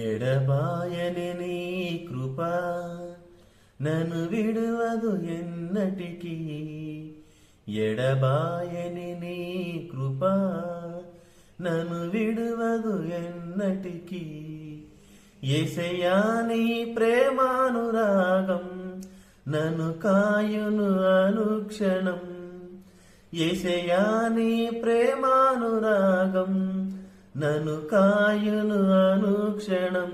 ఎడబాయని నీ కృప. నన్ను విడువదు ఎన్నటికీ. ఎడబాయని నీ కృప. నన్ను విడువదు ఎన్నటికీ. ఎసయాని ప్రేమానురాగం నన్ను కాయును అనుక్షణం. ఎసయాని ప్రేమానురాగం నను కాయును అనుక్షణం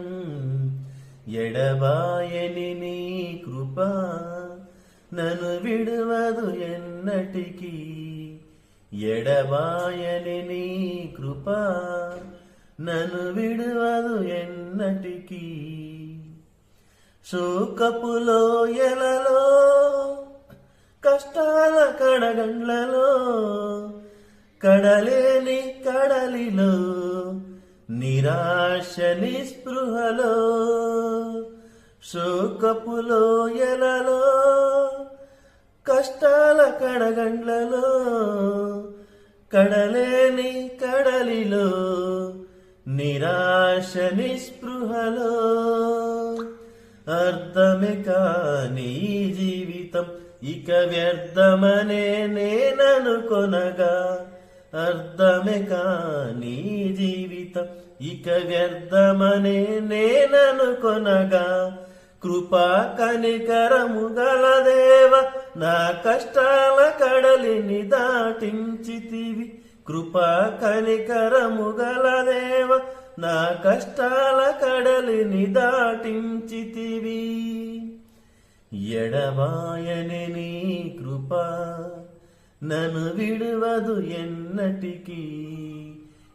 ఎడబాయని నీ కృప నను విడువదు ఎన్నటికీ ఎడబాయని నీ కృప నను విడువదు ఎన్నటికీ. శోకపులో ఎలలో కష్టాల కడగండ్లలో కడలే నిరాశ నిస్పృహలో శోకపులో ఎలలో కష్టాల కడగండ్లలో కడలేని కడలిలో నిరాశ నిస్పృహలో. అర్థమే కాని జీవితం ఇక వ్యర్థమనే నేననుకొనగా అర్థమే కాని జీవితం ఇక వ్యర్థమనే నేననుకొనగా కృపా కనికరము గల దేవ నా కష్టాల కడలిని దాటించితివి. కృపా కనికరము గల దేవ నా కష్టాల కడలిని దాటించితివి. ఎడబాయని నీ కృప నన్ను విడువదు ఎన్నటికీ.